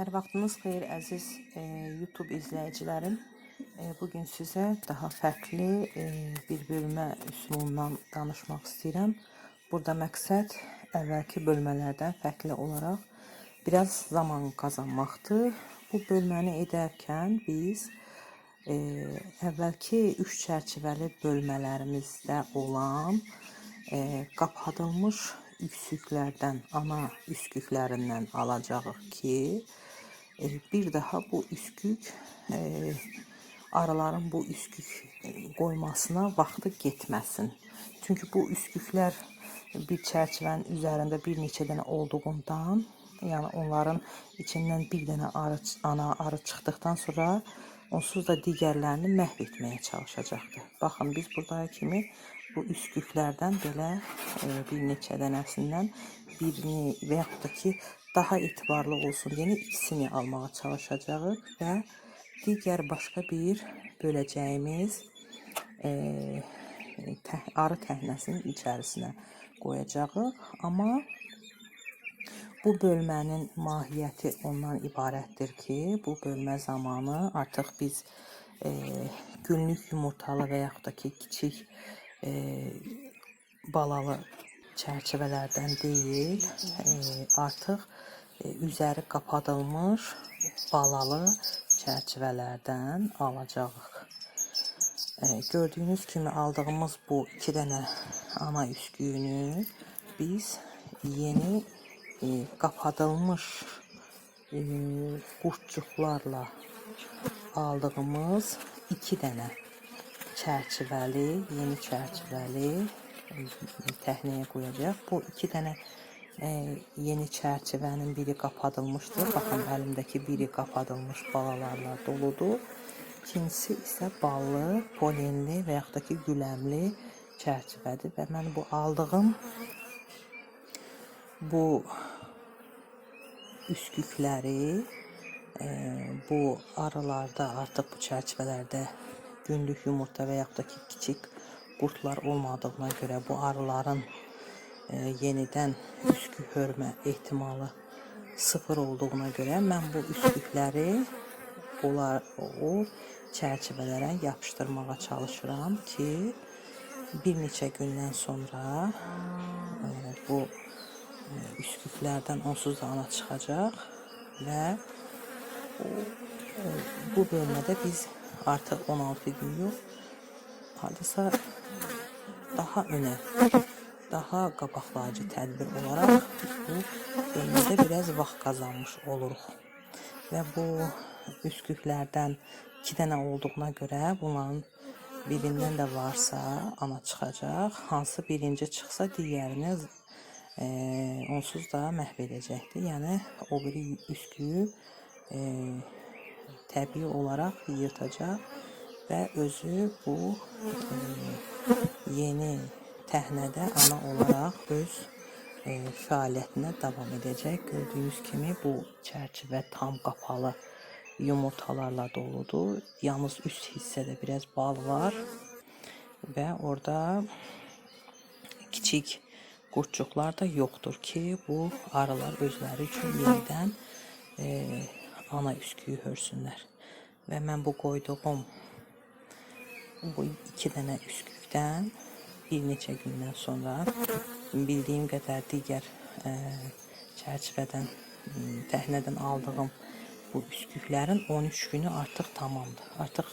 Hər vaxtınız xeyir əziz e, YouTube izləyicilərim. E, bu sizə daha fərqli e, bir bölmə üsulundan danışmaq istəyirəm. Burada məqsəd əvvəlki bölmələrdən fərqli olaraq biraz zaman qazanmaqdır. Bu bölməni edərkən biz e, əvvəlki üç çərçivəli bölmələrimizdə olan e, qapadılmış üsküklərdən, ana üsküklərindən alacağıq ki, bir daha bu üskük e, arıların bu üskük qoymasına vaxtı getməsin. Çünki bu üsküklər bir çərçivənin üzərində bir neçə dənə olduğundan, yəni onların içindən bir dənə arı, ana arı çıxdıqdan sonra onsuz da digərlərini məhv etməyə çalışacaqdır. Baxın biz burada kimi bu üsküklərdən belə e, bir neçə dənəsindən birini və da ki daha etibarlı olsun diye ikisini almağa çalışacağız və digər başqa bir böləcəyimiz e, təh arı təhnəsinin içərisinə qoyacağıq. Amma bu bölmənin mahiyyəti ondan ibarətdir ki, bu bölmə zamanı artıq biz e, günlük yumurtalı və yaxud da ki kiçik e, balalı çərçivələrdən deyil, e, artıq e, üzəri qapadılmış balalı çərçivələrdən alacağıq. E, gördüyünüz kimi aldığımız bu iki dənə ana üsküyünü biz yeni qapadılmış qurtçuqlarla aldığımız iki dənə çərçivəli, yeni çərçivəli təhnəyə qoyacaq. Bu iki dənə e, yeni çərçivənin biri qapadılmışdır. Baxın əlimdəki biri qapadılmış balalarla doludur. İkincisi isə ballı, polenli və yaxud da ki güləmli çərçivədir və mən bu aldığım bu üskükləri e, bu arılarda artıq bu çərçivələrdə günlük yumurta və yaxud da ki kiçik qurtlar olmadığına görə bu arıların e, yenidən üskü hörmə ehtimalı sıfır olduğuna görə mən bu üskükləri onlar o çərçivələrə yapışdırmağa çalışıram ki bir neçə gündən sonra e, bu e, üsküklərdən onsuz da ana çıxacaq və o, e, bu bölmədə biz artıq 16 gün yox hardasa daha öne, daha qabaqlayıcı tədbir olaraq bu bölmədə biraz vaxt qazanmış oluruq. Və bu üsküklərdən iki dənə olduğuna görə bunların birindən də varsa ana çıxacaq. Hansı birinci çıxsa digərini e, onsuz da məhv edəcəkdir. Yəni o biri üsküyü e, təbii olaraq yırtacaq və özü bu e, yeni təhnədə ana olaraq öz e, fəaliyyətinə davam edəcək. Gördüyünüz kimi bu çərçivə tam qapalı yumurtalarla doludur. Yalnız üst hissədə biraz bal var və orada kiçik qurtçuqlar da yoxdur ki, bu arılar özləri üçün yenidən e, ana üsküyü hörsünlər. Və mən bu qoyduğum bu iki dənə üskükdən bir neçə gündən sonra bildiyim qədər digər ə, e, çərçivədən təhnədən aldığım bu üsküklərin 13 günü artıq tamamdır. Artıq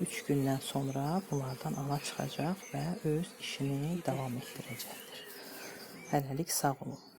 3 gündən sonra bunlardan ana çıxacaq və öz işini davam etdirəcəkdir. Hələlik sağ olun.